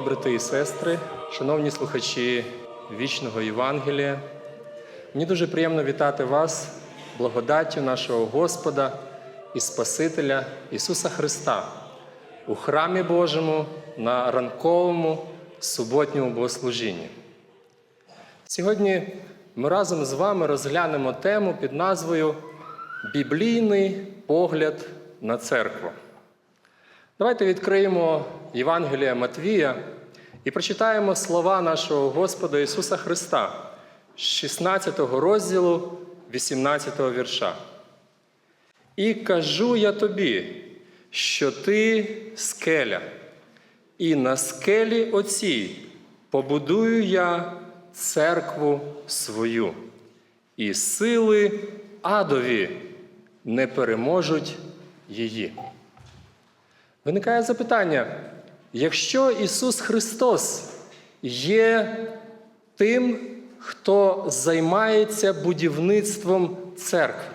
Дорогі брати і сестри, шановні слухачі вічного Євангелія, мені дуже приємно вітати вас благодаттю нашого Господа і Спасителя Ісуса Христа у храмі Божому на ранковому суботньому богослужінні. Сьогодні ми разом з вами розглянемо тему під назвою Біблійний погляд на церкву. Давайте відкриємо Євангелія Матвія і прочитаємо слова нашого Господа Ісуса Христа з 16 розділу 18 вірша. І кажу я тобі, що ти скеля, і на скелі оцій побудую я церкву свою, і сили адові не переможуть її. Виникає запитання: якщо Ісус Христос є тим, хто займається будівництвом церкви,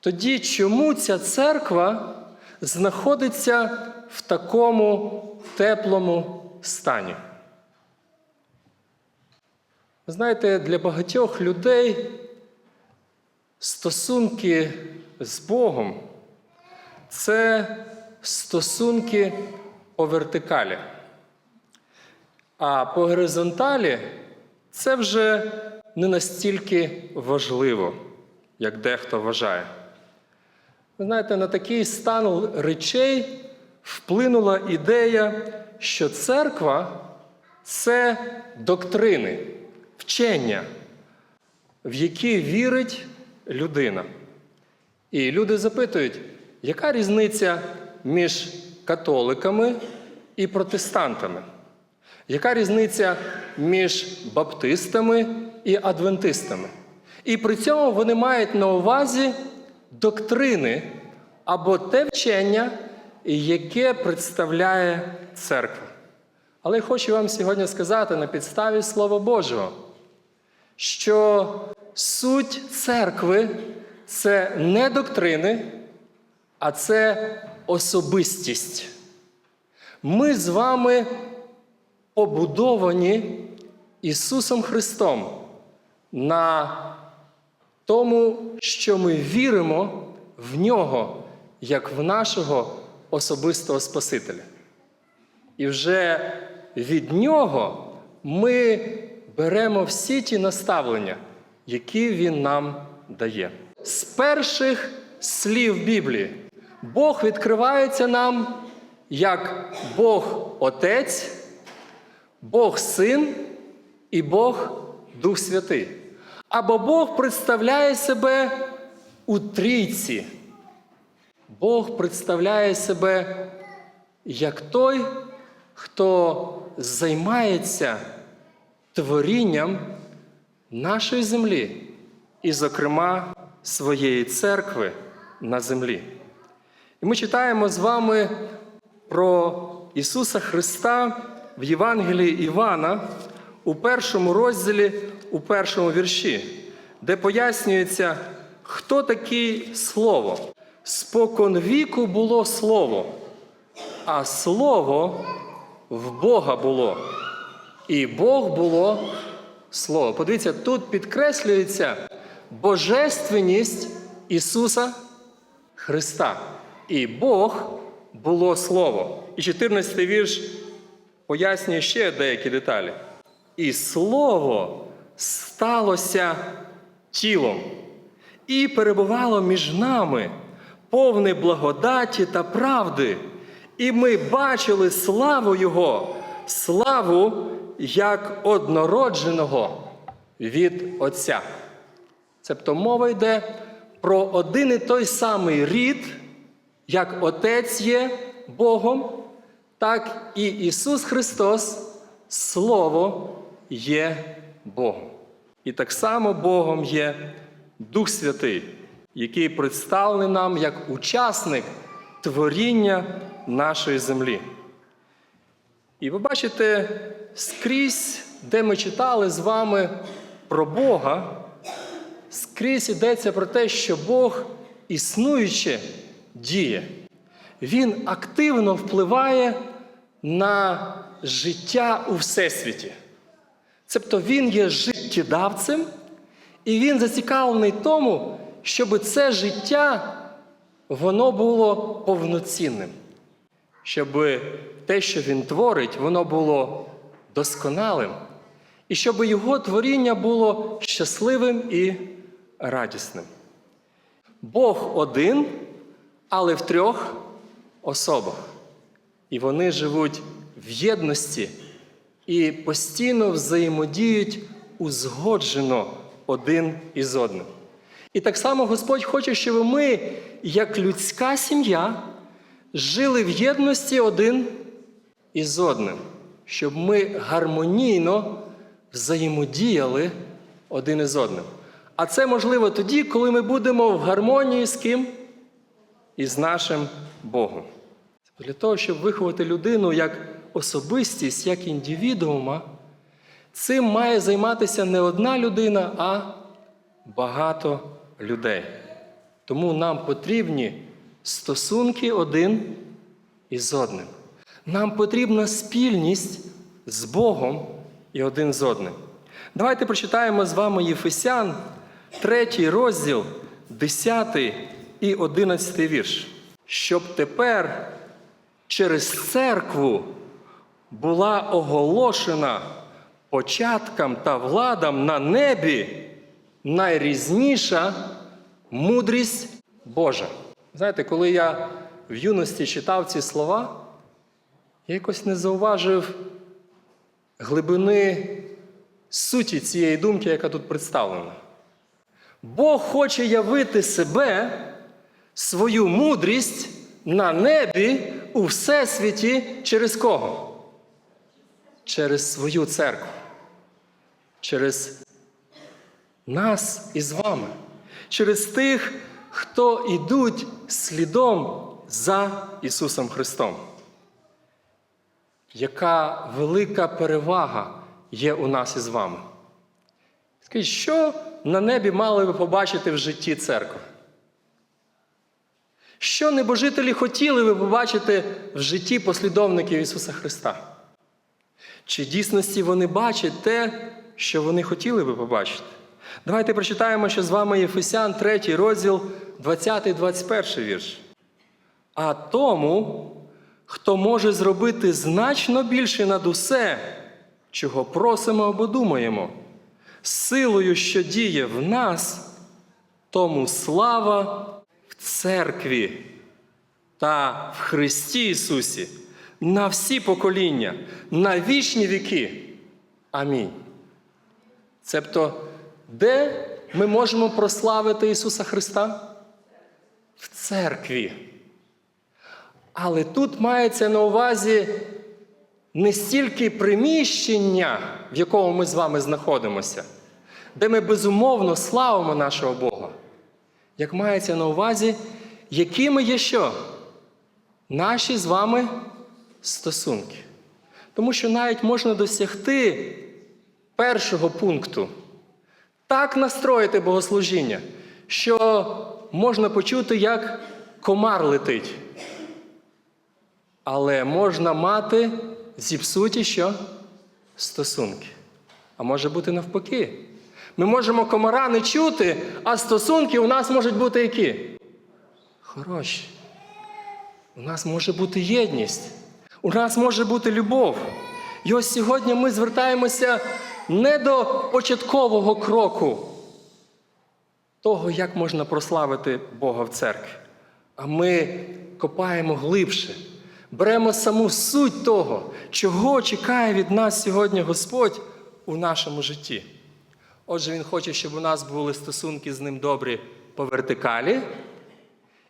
тоді чому ця церква знаходиться в такому теплому стані? Ви знаєте, для багатьох людей стосунки з Богом це стосунки по вертикалі. А по горизонталі це вже не настільки важливо, як дехто вважає. Ви знаєте, на такий стан речей вплинула ідея, що церква це доктрини, вчення, в які вірить людина. І люди запитують, яка різниця між католиками і протестантами? Яка різниця між баптистами і адвентистами? І при цьому вони мають на увазі доктрини або те вчення, яке представляє церква. Але я хочу вам сьогодні сказати на підставі Слова Божого, що суть церкви це не доктрини, а це особистість. Ми з вами побудовані Ісусом Христом на тому, що ми віримо в Нього як в нашого особистого Спасителя. І вже від Нього ми беремо всі ті наставлення, які Він нам дає. З перших слів Біблії Бог відкривається нам як Бог Отець, Бог Син і Бог Дух Святий. Або Бог представляє себе у трійці. Бог представляє себе як той, хто займається творінням нашої землі, і, зокрема, своєї церкви на землі. І ми читаємо з вами про Ісуса Христа в Євангелії Івана у першому розділі, у першому вірші, де пояснюється, хто такий Слово. Спокон віку було Слово, а Слово в Бога було. І Бог було Слово. Подивіться, тут підкреслюється божественність Ісуса Христа. І Бог було Слово. І 14 вірш пояснює ще деякі деталі. І Слово сталося тілом і перебувало між нами, повне благодаті та правди. І ми бачили славу Його, славу як однородженого від Отця. Тобто мова йде про один і той самий рід, як Отець є Богом, так і Ісус Христос, Слово є Богом. І так само Богом є Дух Святий, який представлений нам як учасник творіння нашої землі. І ви бачите, скрізь, де ми читали з вами про Бога, скрізь йдеться про те, що Бог існуюче діє. Він активно впливає на життя у Всесвіті. Тобто Він є життєдавцем, і Він зацікавлений тому, щоб це життя воно було повноцінним, щоб те, що Він творить, воно було досконалим, і щоб його творіння було щасливим і радісним. Бог один, але в трьох особах. І вони живуть в єдності і постійно взаємодіють узгоджено один із одним. І так само Господь хоче, щоб ми, як людська сім'я, жили в єдності один із одним, щоб ми гармонійно взаємодіяли один із одним. А це можливо тоді, коли ми будемо в гармонії з ким? Із нашим Богом. Для того, щоб виховати людину як особистість, як індивідуума, цим має займатися не одна людина, а багато людей. Тому нам потрібні стосунки один із одним. Нам потрібна спільність з Богом і один з одним. Давайте прочитаємо з вами Єфесян, 3 розділ, 10 і 11 вірш. Щоб тепер через церкву була оголошена початкам та владам на небі найрізніша мудрість Божа. Знаєте, коли я в юності читав ці слова, я якось не зауважив глибини суті цієї думки, яка тут представлена. Бог хоче явити себе, свою мудрість на небі у всесвіті через кого? Через свою церкву, через нас із вами, через тих, хто йдуть слідом за Ісусом Христом. Яка велика перевага є у нас із вами? Скажіть, що на небі мали ви побачити в житті церкви? Що небожителі хотіли ви побачити в житті послідовників Ісуса Христа? Чи в дійсності вони бачать те, що вони хотіли би побачити? Давайте прочитаємо ще з вами Єфесян, 3 розділ, 20-21 вірш. А тому, хто може зробити значно більше над усе, чого просимо або думаємо, силою, що діє в нас, тому слава церкві та в Христі Ісусі на всі покоління, на вічні віки. Амінь. Цебто, де ми можемо прославити Ісуса Христа? В церкві. Але тут мається на увазі не стільки приміщення, в якому ми з вами знаходимося, де ми безумовно славимо нашого Бога, як мається на увазі, якими є що? Наші з вами стосунки. Тому що навіть можна досягти першого пункту, так настроїти богослужіння, що можна почути, як комар летить. Але можна мати зіпсуті що? Стосунки. А може бути навпаки. Ми можемо комара не чути, а стосунки у нас можуть бути які? Хороші. У нас може бути єдність. У нас може бути любов. І ось сьогодні ми звертаємося не до початкового кроку того, як можна прославити Бога в церкві, а ми копаємо глибше, беремо саму суть того, чого чекає від нас сьогодні Господь у нашому житті. Отже, Він хоче, щоб у нас були стосунки з ним добрі по вертикалі,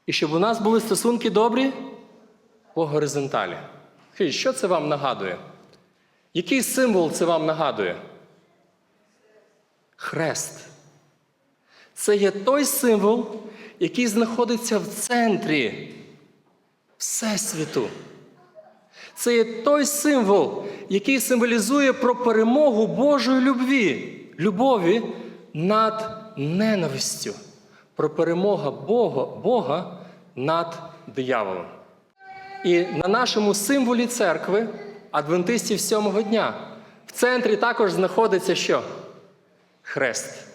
і щоб у нас були стосунки добрі по горизонталі. Що це вам нагадує? Який символ це вам нагадує? Хрест. Це є той символ, який знаходиться в центрі Всесвіту. Це є той символ, який символізує про перемогу Божої любві, любові над ненавистю, про перемогу Бога, Бога над дияволом. І на нашому символі церкви адвентистів сьомого дня. В центрі також знаходиться що? Хрест.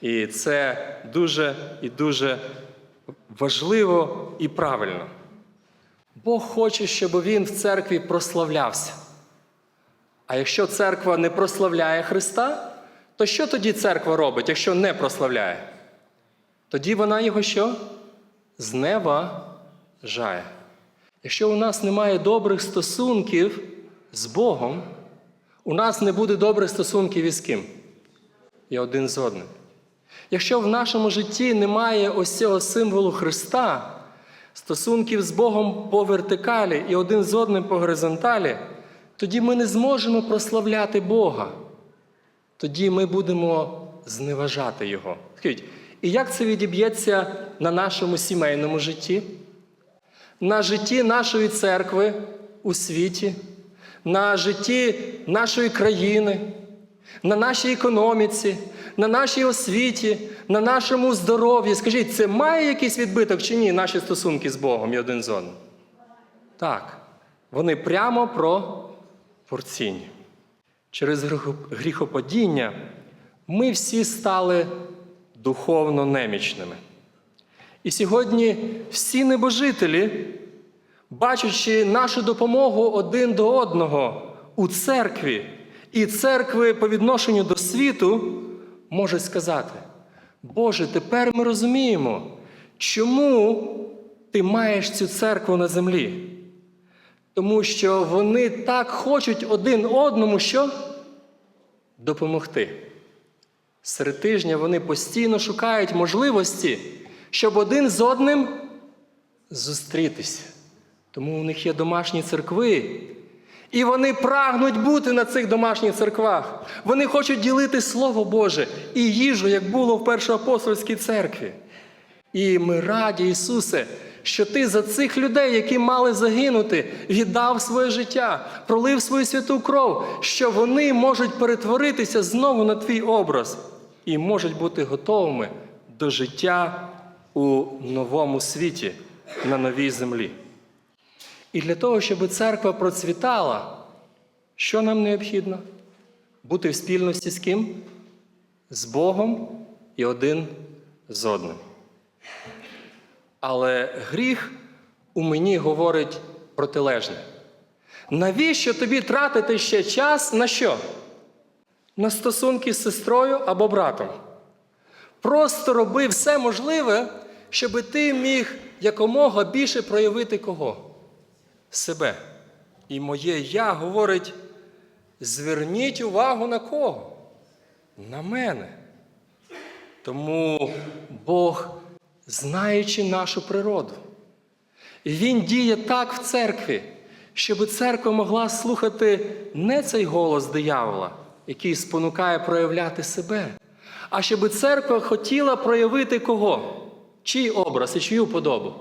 І це дуже і дуже важливо і правильно. Бог хоче, щоб він в церкві прославлявся. А якщо церква не прославляє Христа, то що тоді церква робить, якщо не прославляє? Тоді вона його що? Зневажає. Якщо у нас немає добрих стосунків з Богом, у нас не буде добрих стосунків із ким? І один з одним. Якщо в нашому житті немає ось цього символу Христа, стосунків з Богом по вертикалі і один з одним по горизонталі, тоді ми не зможемо прославляти Бога. Тоді ми будемо зневажати Його. І як це відіб'ється на нашому сімейному житті, на житті нашої церкви у світі, на житті нашої країни, на нашій економіці, на нашій освіті, на нашому здоров'ї? Скажіть, це має якийсь відбиток чи ні, наші стосунки з Богом і один з одним? Так, вони прямо про пропорційні. Через гріхопадіння ми всі стали духовно немічними. І сьогодні всі небожителі, бачачи нашу допомогу один до одного у церкві і церкви по відношенню до світу, можуть сказати: Боже, тепер ми розуміємо, чому ти маєш цю церкву на землі. Тому що вони так хочуть один одному що? Допомогти. Серед тижня вони постійно шукають можливості, щоб один з одним зустрітися. Тому у них є домашні церкви. І вони прагнуть бути на цих домашніх церквах. Вони хочуть ділити Слово Боже і їжу, як було в першоапостольській церкві. І ми раді, Ісусе, що Ти за цих людей, які мали загинути, віддав своє життя, пролив свою святу кров, що вони можуть перетворитися знову на Твій образ і можуть бути готовими до життя у новому світі, на новій землі. І для того, щоб церква процвітала, що нам необхідно? Бути в спільності з ким? З Богом і один з одним. Але гріх у мені говорить протилежне. Навіщо тобі тратити ще час на що? На стосунки з сестрою або братом. Просто роби все можливе, щоб ти міг якомога більше проявити кого? Себе. І моє я говорить: зверніть увагу на кого? На мене. Тому Бог, знаючи нашу природу, Він діє так в церкві, щоб церква могла слухати не цей голос диявола, який спонукає проявляти себе, а щоб церква хотіла проявити кого? Чий образ і чию подобу?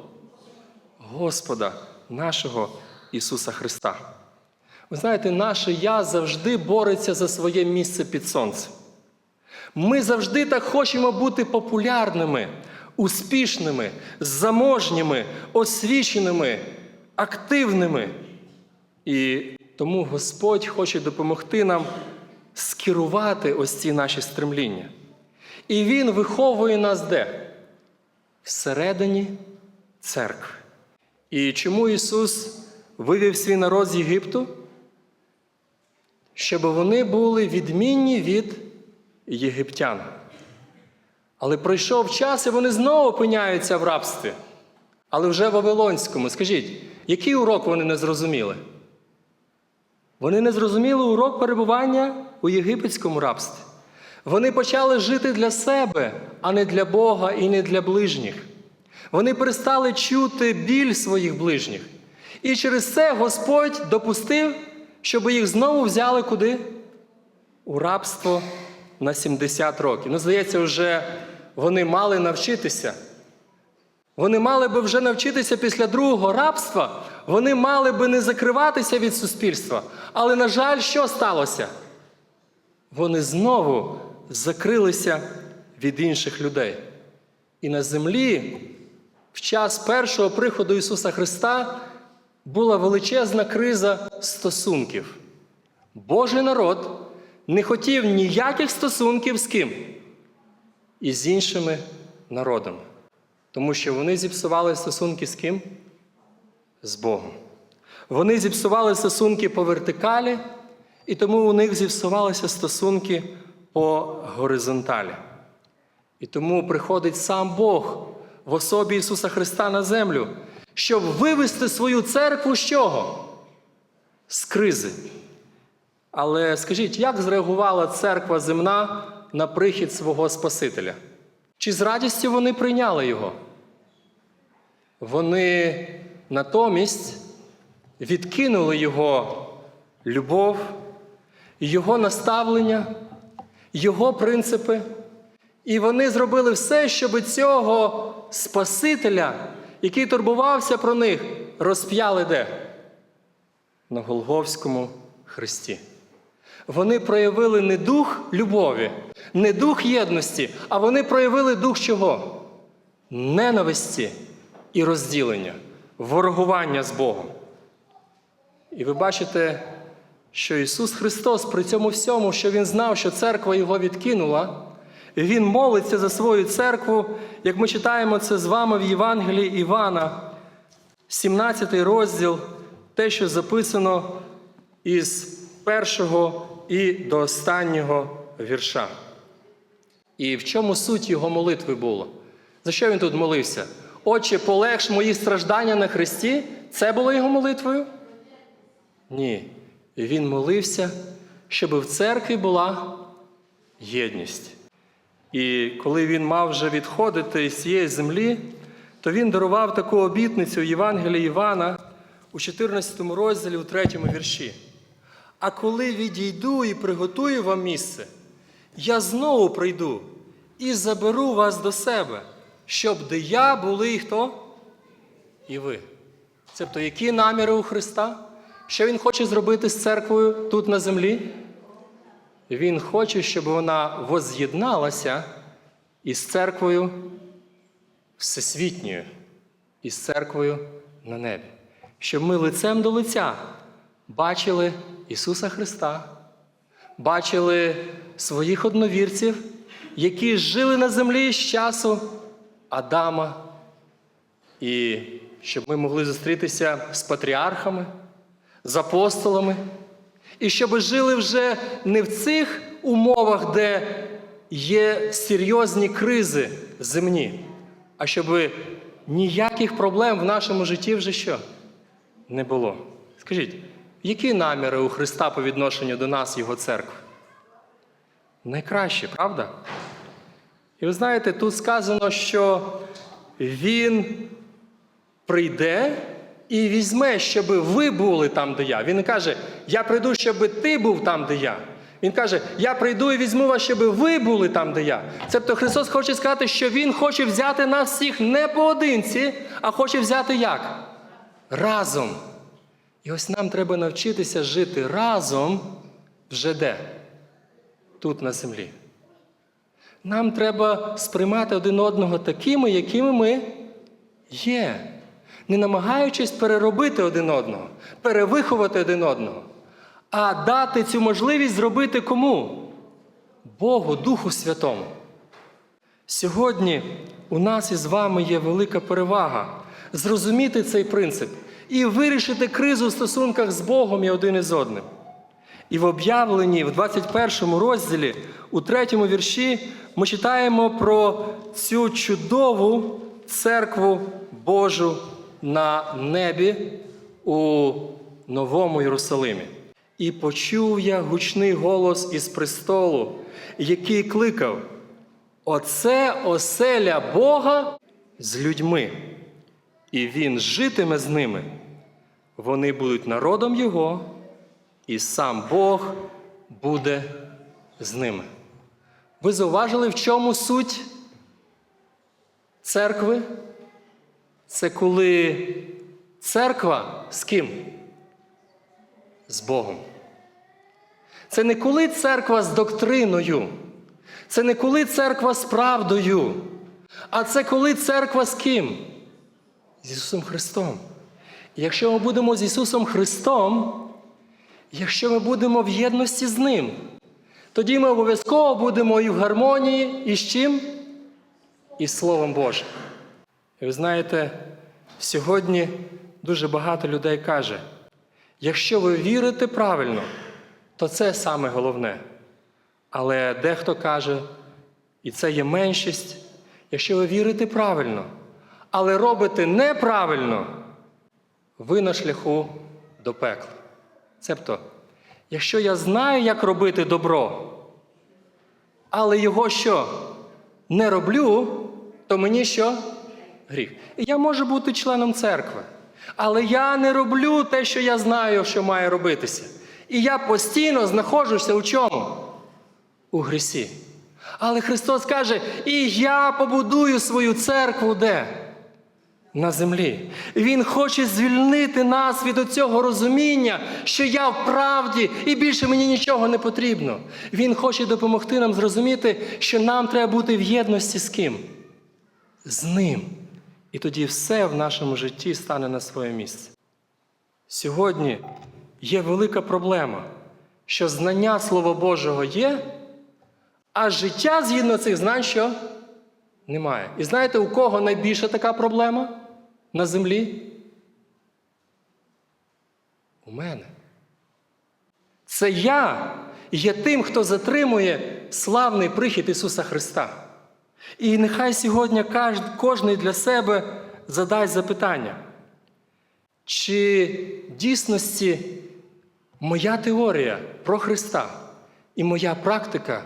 Господа нашого Ісуса Христа. Ви знаєте, наше я завжди бореться за своє місце під сонцем. Ми завжди так хочемо бути популярними, успішними, заможніми, освіченими, активними. І тому Господь хоче допомогти нам скерувати ось ці наші стремління. І Він виховує нас де? Всередині церкви. І чому Ісус вивів свій народ з Єгипту? Щоб вони були відмінні від єгиптян. Але пройшов час, і вони знову опиняються в рабстві. Але вже в Вавилонському. Скажіть, який урок вони не зрозуміли? Вони не зрозуміли урок перебування у єгипетському рабстві. Вони почали жити для себе, а не для Бога і не для ближніх. Вони перестали чути біль своїх ближніх. І через це Господь допустив, щоб їх знову взяли куди? У рабство на 70 років. Ну, здається, вже вони мали навчитися. Вони мали би вже навчитися після другого рабства, вони мали би не закриватися від суспільства. Але, на жаль, що сталося? Вони знову закрилися від інших людей. І на землі, в час першого приходу Ісуса Христа, була величезна криза стосунків. Божий народ не хотів ніяких стосунків з ким? Із іншими народами. Тому що вони зіпсували стосунки з ким? З Богом. Вони зіпсували стосунки по вертикалі, і тому у них зіпсувалися стосунки по горизонталі. І тому приходить сам Бог в особі Ісуса Христа на землю, щоб вивести свою церкву з чого? З кризи. Але скажіть, як зреагувала церква земна на прихід свого Спасителя? Чи з радістю вони прийняли його? Вони натомість відкинули його любов, його наставлення, його принципи. І вони зробили все, щоб цього Спасителя, який турбувався про них, розп'яли де? На Голговському хресті. Вони проявили не дух любові, не дух єдності, а вони проявили дух чого? Ненависті і розділення, ворогування з Богом. І ви бачите, що Ісус Христос при цьому всьому, що Він знав, що церква його відкинула, Він молиться за свою церкву, як ми читаємо це з вами в Євангелії Івана, 17 розділ, те, що записано із першого і до останнього вірша. І в чому суть його молитви було? За що він тут молився? Отче, полегш мої страждання на Христі? Це було його молитвою? Ні. Він молився, щоб в церкві була єдність. І коли він мав вже відходити з цієї землі, то він дарував таку обітницю Євангелії Івана у 14 розділі, у 3 вірші. А коли відійду і приготую вам місце, я знову прийду і заберу вас до себе, щоб де я були і хто? І ви. Тобто, які наміри у Христа? Що Він хоче зробити з церквою тут на землі? Він хоче, щоб вона воз'єдналася із церквою всесвітньою, із церквою на небі. Щоб ми лицем до лиця бачили Ісуса Христа, бачили своїх одновірців, які жили на землі з часу Адама, і щоб ми могли зустрітися з патріархами, з апостолами, і щоб жили вже не в цих умовах, де є серйозні кризи земні, а щоб ніяких проблем в нашому житті вже що не було. Скажіть, які наміри у Христа по відношенню до нас, Його церкви? Найкраще, правда? І ви знаєте, тут сказано, що Він прийде і візьме, щоб ви були там, де я. Він каже, я прийду, щоб ти був там, де я. Він каже, я прийду і візьму вас, щоб ви були там, де я. Тобто Христос хоче сказати, що Він хоче взяти нас всіх не поодинці, а хоче взяти як? Разом. І ось нам треба навчитися жити разом вже де? Тут на землі. Нам треба сприймати один одного такими, якими ми є, не намагаючись переробити один одного, перевиховати один одного, а дати цю можливість зробити кому? Богу, Духу Святому. Сьогодні у нас із вами є велика перевага зрозуміти цей принцип і вирішити кризу в стосунках з Богом і один із одним. І в об'явленні, в 21 розділі, у третьому вірші, ми читаємо про цю чудову церкву Божу на небі у Новому Єрусалимі. І почув я гучний голос із престолу, який кликав: Оце оселя Бога з людьми, і Він житиме з ними. Вони будуть народом Його, і сам Бог буде з ними. Ви зауважили, в чому суть церкви? Це коли церква з ким? З Богом. Це не коли церква з доктриною, це не коли церква з правдою, а це коли церква з ким? З Ісусом Христом. Якщо ми будемо з Ісусом Христом, якщо ми будемо в єдності з Ним, тоді ми обов'язково будемо і в гармонії, і з чим? І з Словом Божим. І ви знаєте, сьогодні дуже багато людей каже, якщо ви вірите правильно, то це саме головне. Але дехто каже, і це є меншість, якщо ви вірите правильно, але робите неправильно, ви на шляху до пекла. Цебто, якщо я знаю, як робити добро, але його що не роблю, то мені що? Гріх. Я можу бути членом церкви, але я не роблю те, що я знаю, що має робитися. І я постійно знаходжуся у чому? У грісі. Але Христос каже: і я побудую свою церкву де? На землі. Він хоче звільнити нас від оцього розуміння, що я в правді і більше мені нічого не потрібно. Він хоче допомогти нам зрозуміти, що нам треба бути в єдності з ким? З ним. І тоді все в нашому житті стане на своє місце. Сьогодні є велика проблема, що знання Слова Божого є, а життя згідно цих знань що? Немає. І знаєте, у кого найбільша така проблема на землі? У мене. Це я є тим, хто затримує славний прихід Ісуса Христа. І нехай сьогодні кожен для себе задасть запитання, чи дійсності моя теорія про Христа і моя практика,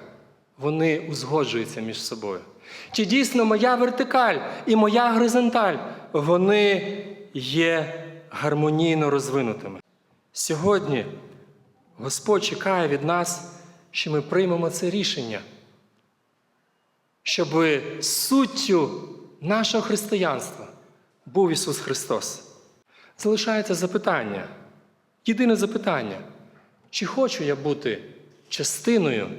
вони узгоджуються між собою. Чи дійсно моя вертикаль і моя горизонталь, вони є гармонійно розвинутими. Сьогодні Господь чекає від нас, що ми приймемо це рішення, щоб суттю нашого християнства був Ісус Христос. Залишається запитання, єдине запитання, чи хочу я бути частиною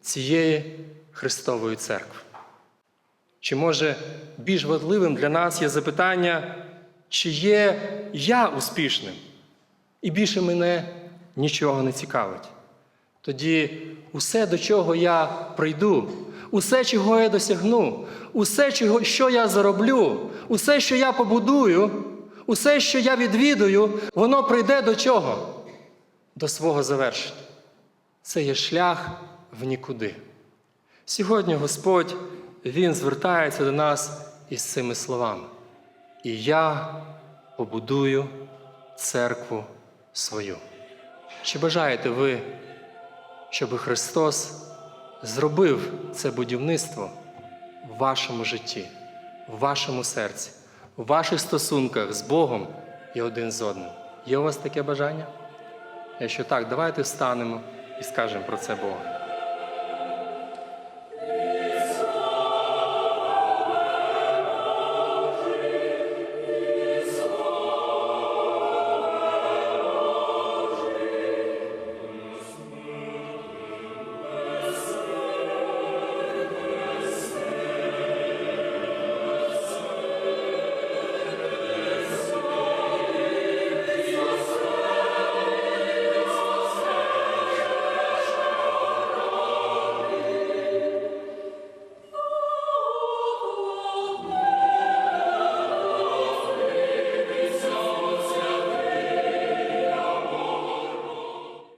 цієї Христової церкви? Чи може більш важливим для нас є запитання, чи є я успішним? І більше мене нічого не цікавить. Тоді усе, до чого я прийду, усе, чого я досягну, усе, що я зароблю, усе, що я побудую, усе, що я відвідую, воно прийде до чого? До свого завершення. Це є шлях в нікуди. Сьогодні Господь, Він звертається до нас із цими словами. І я побудую церкву свою. Чи бажаєте ви, щоб Христос зробив це будівництво в вашому житті, в вашому серці, в ваших стосунках з Богом і один з одним? Є у вас таке бажання? Якщо так, давайте встанемо і скажемо про це Богу.